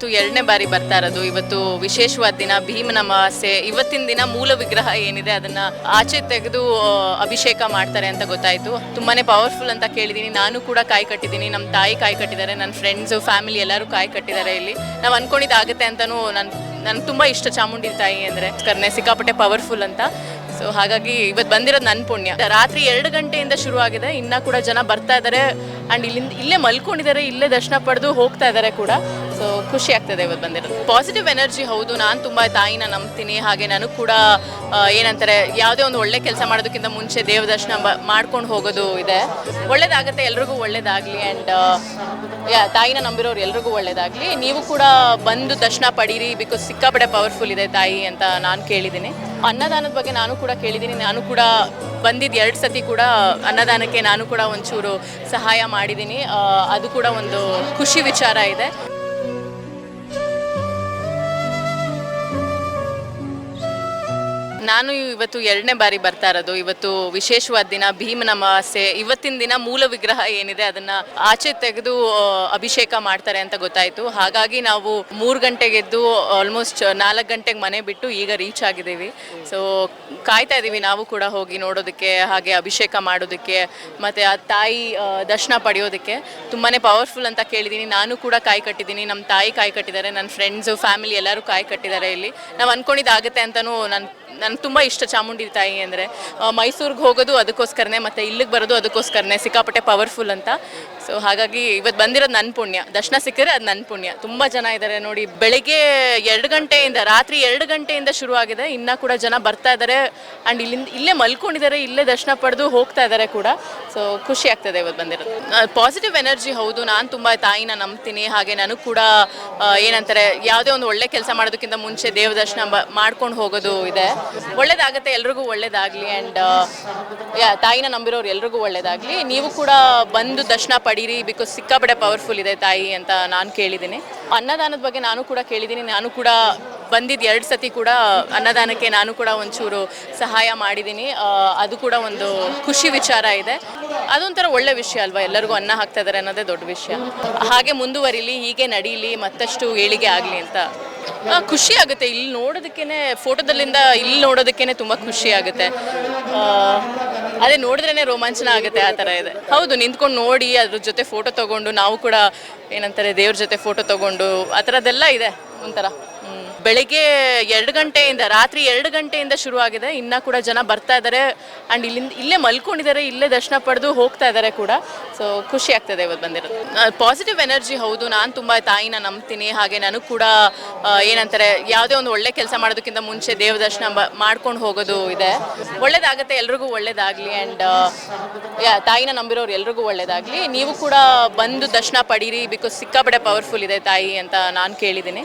ಇವತ್ತು ಎರಡನೇ ಬಾರಿ ಬರ್ತಾ ಇರೋದು. ಇವತ್ತು ವಿಶೇಷವಾದ ದಿನ ಭೀಮನ ಅಮಾವಾಸ್ಯೆ ಇವತ್ತಿನ ದಿನ ಮೂಲ ವಿಗ್ರಹ ಏನಿದೆ ಅದನ್ನ ಆಚೆ ತೆಗೆದು ಅಭಿಷೇಕ ಮಾಡ್ತಾರೆ ಅಂತ ಗೊತ್ತಾಯ್ತು. ತುಂಬಾನೇ ಪವರ್ಫುಲ್ ಅಂತ ಕೇಳಿದೀನಿ. ನಾನು ಕೂಡ ಕಾಯಿ ಕಟ್ಟಿದ್ದೀನಿ ನಮ್ಮ ತಾಯಿ ಕಾಯಿ ಕಟ್ಟಿದ್ದಾರೆ ನನ್ನ ಫ್ರೆಂಡ್ಸ್ ಫ್ಯಾಮಿಲಿ ಎಲ್ಲರೂ ಕಾಯಿ ಕಟ್ಟಿದ್ದಾರೆ ಇಲ್ಲಿ. ನಾವು ಅನ್ಕೊಂಡಿದ್ದಾಗುತ್ತೆ ಅಂತಲೂ ನನ್, ನನ್ಗೆ ತುಂಬಾ ಇಷ್ಟ ಚಾಮುಂಡಿ ತಾಯಿ ಅಂದ್ರೆ. ಕರ್ನೆ ಸಿಕ್ಕಾಪಟ್ಟೆ ಪವರ್ಫುಲ್ ಅಂತ. ಸೊ ಹಾಗಾಗಿ ಇವತ್ತು ಬಂದಿರೋದು ನನ್ನ ಪುಣ್ಯ. ರಾತ್ರಿ ಎರಡು ಗಂಟೆಯಿಂದ ಶುರು ಆಗಿದೆ ಇನ್ನ ಕೂಡ ಜನ ಬರ್ತಾ ಇದ್ದಾರೆ ಅಂಡ್ ಇಲ್ಲಿಂದ ಇಲ್ಲೇ ಮಲ್ಕೊಂಡಿದ್ದಾರೆ, ಇಲ್ಲೇ ದರ್ಶನ ಪಡೆದು ಹೋಗ್ತಾ ಇದ್ದಾರೆ ಕೂಡ. ಸೊ ಖುಷಿ ಆಗ್ತದೆ ಇವತ್ತು ಬಂದಿರೋದು. ಪಾಸಿಟಿವ್ ಎನರ್ಜಿ ಹೌದು, ನಾನು ತುಂಬ ತಾಯಿನ ನಂಬ್ತೀನಿ. ಹಾಗೆ ನನಗೆ ಕೂಡ ಏನಂತಾರೆ, ಯಾವುದೇ ಒಂದು ಒಳ್ಳೆ ಕೆಲಸ ಮಾಡೋದಕ್ಕಿಂತ ಮುಂಚೆ ದೇವ ದರ್ಶನ ಮಾಡ್ಕೊಂಡು ಹೋಗೋದು ಇದೆ. ಒಳ್ಳೇದಾಗುತ್ತೆ, ಎಲ್ರಿಗೂ ಒಳ್ಳೇದಾಗಲಿ. ಆ್ಯಂಡ್ ಯಾ, ತಾಯಿನ ನಂಬಿರೋರು ಎಲ್ರಿಗೂ ಒಳ್ಳೇದಾಗಲಿ. ನೀವು ಕೂಡ ಬಂದು ದರ್ಶನ ಪಡೀರಿ ಬಿಕಾಸ್ ಸಿಕ್ಕಾಪಟ್ಟೆ ಪವರ್ಫುಲ್ ಇದೆ ತಾಯಿ ಅಂತ ನಾನು ಕೇಳಿದ್ದೀನಿ. ಅನ್ನದಾನದ ಬಗ್ಗೆ ನಾನು ಕೂಡ ಕೇಳಿದ್ದೀನಿ. ನಾನು ಕೂಡ ಬಂದಿದ್ದು ಎರಡು ಸತಿ ಕೂಡ ಅನ್ನದಾನಕ್ಕೆ ನಾನು ಕೂಡ ಒಂಚೂರು ಸಹಾಯ ಮಾಡಿದ್ದೀನಿ ಅದು ಕೂಡ ಒಂದು ಖುಷಿ ವಿಚಾರ ಇದೆ. ನಾನು ಇವತ್ತು ಎರಡನೇ ಬಾರಿ ಬರ್ತಾ ಇರೋದು. ಇವತ್ತು ವಿಶೇಷವಾದ ದಿನ ಭೀಮನ ಅಮಾವಾಸ್ಯೆ ಇವತ್ತಿನ ದಿನ ಮೂಲ ವಿಗ್ರಹ ಏನಿದೆ ಅದನ್ನ ಆಚೆ ತೆಗೆದು ಅಭಿಷೇಕ ಮಾಡ್ತಾರೆ ಅಂತ ಗೊತ್ತಾಯ್ತು. ಹಾಗಾಗಿ ನಾವು ಮೂರು ಗಂಟೆಗೆ ಎದ್ದು ಆಲ್ಮೋಸ್ಟ್ ನಾಲ್ಕು ಗಂಟೆಗೆ ಮನೆ ಬಿಟ್ಟು ಈಗ ರೀಚ್ ಆಗಿದ್ದೀವಿ. ಸೊ ಕಾಯ್ತಾ ಇದ್ದೀವಿ ನಾವು ಕೂಡ ಹೋಗಿ ನೋಡೋದಕ್ಕೆ, ಹಾಗೆ ಅಭಿಷೇಕ ಮಾಡೋದಕ್ಕೆ, ಮತ್ತೆ ಆ ತಾಯಿ ದರ್ಶನ ಪಡೆಯೋದಕ್ಕೆ. ತುಂಬಾನೇ ಪವರ್ಫುಲ್ ಅಂತ ಕೇಳಿದ್ದೀನಿ. ನಾನು ಕೂಡ ಕಾಯಿ ಕಟ್ಟಿದ್ದೀನಿ. ನಮ್ಮ ತಾಯಿ ಕಾಯಿ ಕಟ್ಟಿದ್ದಾರೆ. ನನ್ನ ಫ್ರೆಂಡ್ಸು ಫ್ಯಾಮಿಲಿ ಎಲ್ಲರೂ ಕಾಯಿ ಕಟ್ಟಿದ್ದಾರೆ ಇಲ್ಲಿ. ನಾವು ಅನ್ಕೊಂಡಿದ್ದಾಗುತ್ತೆ ಅಂತಲೂ ನಾನು ನನಗೆ ತುಂಬ ಇಷ್ಟ ಚಾಮುಂಡಿ ತಾಯಿ ಅಂದರೆ ಮೈಸೂರಿಗೆ ಹೋಗೋದು ಅದಕ್ಕೋಸ್ಕರನೇ ಮತ್ತು ಇಲ್ಲಿಗೆ ಬರೋದು ಅದಕ್ಕೋಸ್ಕರನೇ, ಸಿಕ್ಕಾಪಟ್ಟೆ ಪವರ್ಫುಲ್ ಅಂತ. ಸೊ ಹಾಗಾಗಿ ಇವತ್ತು ಬಂದಿರೋದು ನನ್ನ ಪುಣ್ಯ. ದರ್ಶನ ಸಿಕ್ಕಿದ್ರೆ ಅದು ನನ್ನ ಪುಣ್ಯ. ತುಂಬ ಜನ ಇದ್ದಾರೆ ನೋಡಿ, ಬೆಳಗ್ಗೆ ಎರಡು ಗಂಟೆಯಿಂದ, ರಾತ್ರಿ ಎರಡು ಗಂಟೆಯಿಂದ ಶುರು ಆಗಿದೆ. ಇನ್ನೂ ಕೂಡ ಜನ ಬರ್ತಾ ಇದ್ದಾರೆ ಆ್ಯಂಡ್ ಇಲ್ಲಿಂದ, ಇಲ್ಲೇ ಮಲ್ಕೊಂಡಿದ್ದಾರೆ ಇಲ್ಲೇ ದರ್ಶನ ಪಡೆದು ಹೋಗ್ತಾ ಇದ್ದಾರೆ ಕೂಡ. ಸೊ ಖುಷಿ ಆಗ್ತದೆ ಇವತ್ತು ಬಂದಿರೋದು. ಪಾಸಿಟಿವ್ ಎನರ್ಜಿ ಹೌದು. ನಾನು ತುಂಬ ತಾಯಿನ ನಂಬ್ತೀನಿ. ಹಾಗೆ ನನಗೆ ಕೂಡ ಏನಂತಾರೆ, ಯಾವುದೇ ಒಂದು ಒಳ್ಳೆ ಕೆಲಸ ಮಾಡೋದಕ್ಕಿಂತ ಮುಂಚೆ ದೇವ ದರ್ಶನ ಮಾಡ್ಕೊಂಡು ಹೋಗೋದು ಇದೆ. ಒಳ್ಳೇದಾಗುತ್ತೆ, ಎಲ್ರಿಗೂ ಒಳ್ಳೇದಾಗ್ಲಿ ಅಂಡ್ ಯಾ, ತಾಯಿನ ನಂಬಿರೋರು ಎಲ್ರಿಗೂ ಒಳ್ಳೇದಾಗಲಿ. ನೀವು ಕೂಡ ಬಂದು ದರ್ಶನ ಪಡೀರಿ ಬಿಕಾಸ್ ಸಿಕ್ಕಾಪಟ್ಟೆ ಪವರ್ಫುಲ್ ಇದೆ ತಾಯಿ ಅಂತ ನಾನು ಕೇಳಿದ್ದೀನಿ. ಅನ್ನದಾನದ ಬಗ್ಗೆ ನಾನು ಕೂಡ ಕೇಳಿದ್ದೀನಿ, ನಾನು ಕೂಡ ಬಂದಿದ್ದು ಎರಡು ಸತಿ ಕೂಡ ಅನ್ನದಾನಕ್ಕೆ ನಾನು ಕೂಡ ಒಂಚೂರು ಸಹಾಯ ಮಾಡಿದ್ದೀನಿ ಅದು ಕೂಡ ಒಂದು ಖುಷಿ ವಿಚಾರ ಇದೆ. ಅದೊಂಥರ ಒಳ್ಳೆ ವಿಷಯ ಅಲ್ವಾ? ಎಲ್ಲರಿಗೂ ಅನ್ನ ಹಾಕ್ತಾ ಇದ್ದಾರೆ ಅನ್ನೋದೇ ದೊಡ್ಡ ವಿಷಯ. ಹಾಗೆ ಮುಂದುವರಿಲಿ, ಹೀಗೆ ನಡೀಲಿ, ಮತ್ತಷ್ಟು ಏಳಿಗೆ ಆಗಲಿ ಅಂತ. ಖುಷಿ ಆಗುತ್ತೆ. ಇಲ್ಲಿ ನೋಡೋದಕ್ಕೇನೆ, ಫೋಟೋದಲ್ಲಿಂದ ಇಲ್ಲಿ ನೋಡೋದಕ್ಕೇನೆ ತುಂಬ ಖುಷಿ ಆಗುತ್ತೆ. ಅದೇ ನೋಡಿದ್ರೇ ರೋಮಾಂಚನ ಆಗುತ್ತೆ, ಆ ಥರ ಇದೆ. ಹೌದು, ನಿಂತ್ಕೊಂಡು ನೋಡಿ, ಅದ್ರ ಜೊತೆ ಫೋಟೋ ತಗೊಂಡು, ನಾವು ಕೂಡ ಏನಂತಾರೆ, ದೇವ್ರ ಜೊತೆ ಫೋಟೋ ತಗೊಂಡು, ಆ ಥರದ್ದೆಲ್ಲ ಇದೆ ಒಂಥರ. ಬೆಳಿಗ್ಗೆ ಎರಡು ಗಂಟೆಯಿಂದ, ರಾತ್ರಿ ಎರಡು ಗಂಟೆಯಿಂದ ಶುರುವಾಗಿದೆ. ಇನ್ನ ಕೂಡ ಜನ ಬರ್ತಾ ಇದ್ದಾರೆ. ಅಂಡ್ ಇಲ್ಲಿಂದ, ಇಲ್ಲೇ ಮಲ್ಕೊಂಡಿದ್ದಾರೆ, ಇಲ್ಲೇ ದರ್ಶನ ಪಡೆದು ಹೋಗ್ತಾ ಇದ್ದಾರೆ ಕೂಡ. ಸೊ ಖುಷಿ ಆಗ್ತದೆ ಇವತ್ತು ಬಂದಿರೋದು. ಪಾಸಿಟಿವ್ ಎನರ್ಜಿ ಹೌದು. ನಾನು ತುಂಬ ತಾಯಿನ ನಂಬ್ತೀನಿ. ಹಾಗೆ ನನಗೆ ಕೂಡ ಏನಂತಾರೆ, ಯಾವುದೇ ಒಂದು ಒಳ್ಳೆ ಕೆಲಸ ಮಾಡೋದಕ್ಕಿಂತ ಮುಂಚೆ ದೇವ ದರ್ಶನ ಮಾಡ್ಕೊಂಡು ಹೋಗೋದು ಇದೆ. ಒಳ್ಳೇದಾಗುತ್ತೆ, ಎಲ್ರಿಗೂ ಒಳ್ಳೇದಾಗಲಿ. ಆ್ಯಂಡ್ ಯಾ, ತಾಯಿನ ನಂಬಿರೋರು ಎಲ್ರಿಗೂ ಒಳ್ಳೇದಾಗಲಿ. ನೀವು ಕೂಡ ಬಂದು ದರ್ಶನ ಪಡೀರಿ ಬಿಕಾಸ್ ಸಿಕ್ಕಾಪಟ್ಟೆ ಪವರ್ಫುಲ್ ಇದೆ ತಾಯಿ ಅಂತ ನಾನು ಕೇಳಿದ್ದೀನಿ.